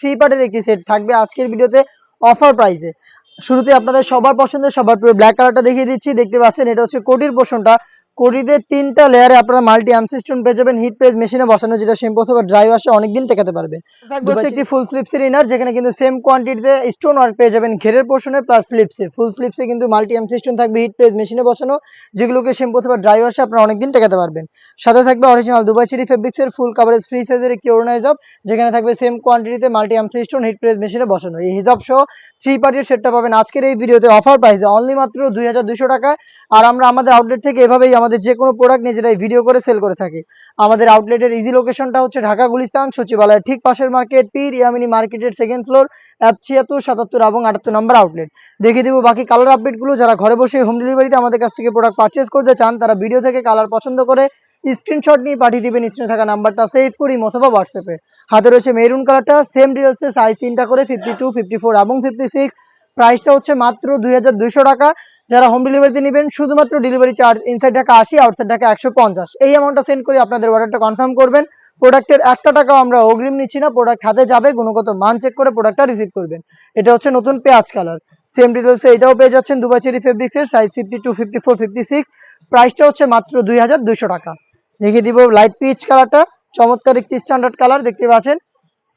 Three পার্টের একটি set থাকবে আজকের ভিডিওতে অফার প্রাইসে শুরুতে আপনাদের সবার পছন্দের, সবার প্রিয় ব্ল্যাক কালারটা দেখিয়ে দিচ্ছি। দেখতে পাচ্ছেন, এটা হচ্ছে কোটির পোর্শনটা কোটিতে তিনটা লেয়ারে আপনারা মাল্টি অ্যামসিস্টোন পেয়ে যাবেন হিট পেজ মেশিনে বসানো যেটা শ্যাম্পু অথবা ড্রাই ওয়াশে অনেকদিন টেকাতে পারবেন। থাকবে হচ্ছে একটি ফুল স্লিপসের ইনার যেখানে কিন্তু সেম কোয়ান্টিটিতে স্টোন ওয়ার্ক পেয়ে যাবেন ঘেরের পোর্শনে প্লাস স্লিপসে ফুল স্লিপসে কিন্তু মাল্টি অ্যামসিস্টোন থাকবে হিট পেজ মেশিনে বসানো যেগুলোকে শ্যাম্পু অথবা ড্রাই ওয়াশে আপনারা অনেকদিন টেকাতে পারবেন। সাথে থাকবে অরিজিনাল দুবাই চিরি ফেব্রিক্সের ফুল কাভারেজ ফ্রি সাইজের একটি অরুণা হিজাব যেখানে থাকবে সেম কোয়ান্টিটিতে মাল্টি অ্যামসিস্টোন হিট প্রেস মেশিনে বসানো। এই হিজাব সহ থ্রি পার্টির সেটটা পাবেন। আজকের এই ভিডিওতে অফার প্রাইসে অনলি মাত্র দুই টাকায় আর আমরা আমাদের আউটলেট থেকে এভাবেই আমাদের যে কোনো প্রোডাক্ট নিজেরাই ভিডিও করে সেল করে থাকি। আমাদের আউটলেটের ইজি লোকেশনটা হচ্ছে ঢাকা গুলিস্তান সচিবালয়ের ঠিক পাশের মার্কেট পীর ইয়ামিনী মার্কেটের সেকেন্ড ফ্লোর অ্যাপ ছিয়াত্তর, সাতাত্তর এবং আটাত্তর নম্বর আউটলেট দেখিয়ে দেবো বাকি কালার আপডেটগুলো যারা ঘরে বসে হোম ডেলিভারিতে আমাদের কাছ থেকে প্রোডাক্ট পারচেস করতে চান, তারা ভিডিও থেকে কালার পছন্দ করে স্ক্রিনশট নিয়ে পাঠিয়ে দিবেন। স্ক্রিনে থাকা নাম্বারটা সেভ করি অথবা হোয়াটসঅ্যাপে হাতে রয়েছে মেরুন কালারটা সেম ডিটেলসে সাইজ তিনটা করে ফিফটি টু ফিফটি ফোর এবং ফিফটি সিক্স প্রাইসটা হচ্ছে মাত্র দুই হাজার দুইশো টাকা। যারা হোম ডেলিভারিতে নেবেন, শুধুমাত্র ডেলিভারি চার্জ ইনসাইড ঢাকা আশি আউটসাইড ঢাকা একশো পঞ্চাশ। এই অ্যামাউন্টটা সেন্ড করে আপনাদের অর্ডারটা কনফার্ম করবেন। প্রোডাক্টের একটা টাকাও আমরা অগ্রিম নিচ্ছি না প্রোডাক্ট হাতে যাবে, গুণগত মান চেক করে প্রোডাক্টটা রিসিভ করবেন। এটা হচ্ছে নতুন পেঁয়াজ কালার সেম ডিটেলসে এটাও পেয়ে যাচ্ছেন দুবাই চেরি ফেব্রিক্সের size fifty two fifty four fifty six প্রাইসটা হচ্ছে মাত্র দুই হাজার দুইশো টাকা। দেখিয়ে দিব লাইট পিচ কালারটা চমৎকার একটি স্ট্যান্ডার্ড কালার দেখতে পাচ্ছেন।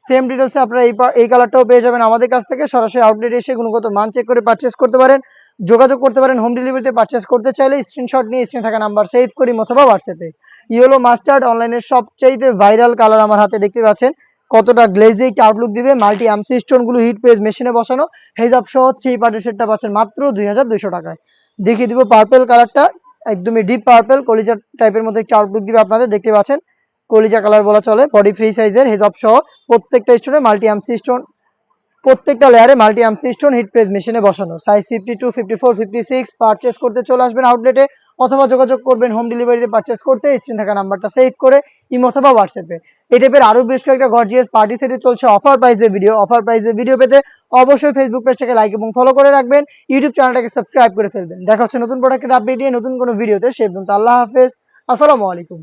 সেম ডিটেলসে আপনারা এই এই কালারটাও পেয়ে যাবেন আমাদের কাছ থেকে। সরাসরি আউটলেট এসে গুণগত মান চেক করে পারচেস করতে পারেন। যোগাযোগ করতে পারেন হোম ডেলিভারিতে পারচেস করতে চাইলে স্ক্রিনশট নিয়ে স্ক্রিনে থাকা নাম্বার সেভ করি অথবা হোয়াটসঅ্যাপে ইয়েলো মাস্টার্ড অনলাইনের সবচাইতে ভাইরাল কালার আমার হাতে দেখতে পাচ্ছেন। কতটা গ্লেজি আউটলুক দিবে। মাল্টি আমসি স্টোনগুলো হিট পেজ মেশিনে বসানো। হেজাব সহ থ্রি পার্টের সেটটা পাচ্ছেন মাত্র দুই হাজার দুইশো টাকায়। দেখিয়ে দিব পার্পেল কালারটা একদমই ডিপ পার্পেল কলিজা টাইপের মধ্যে একটা আউটলুক দিবে আপনাদের। দেখতে পাচ্ছেন? কলিজা কালার বলা চলে বডি ফ্রি সাইজের হেজাব সহ প্রত্যেকটা স্টোনে মাল্টি আমসি স্টোন প্রত্যেকটা লেয়ারে মাল্টি আমসি স্টোন হিট প্রেস মেশিনে বসানো। Size fifty two fifty four fifty six purchase করতে চলে আসবেন আউটলেটে অথবা যোগাযোগ করবেন হোম ডেলিভারিতে পারচেস করতে স্ক্রিন থাকা নাম্বারটা সেভ করে ইমো অথবা হোয়াটসঅ্যাপে এই টাইপের আরও বেশ কয়েকটা গর্জিয়াস পার্টি সেটে চলছে অফার প্রাইসে ভিডিও অফার প্রাইসে ভিডিও পেতে অবশ্যই ফেসবুক পেজটাকে লাইক এবং ফলো করে রাখবেন। ইউটিউব চ্যানেলটাকে সাবস্ক্রাইব করে ফেলবেন। দেখা হচ্ছে নতুন প্রোডাক্টের আপডেট নিয়ে নতুন কোনো ভিডিওতে সে পর্যন্ত আল্লাহ হাফেজ। আসসালামু আলাইকুম।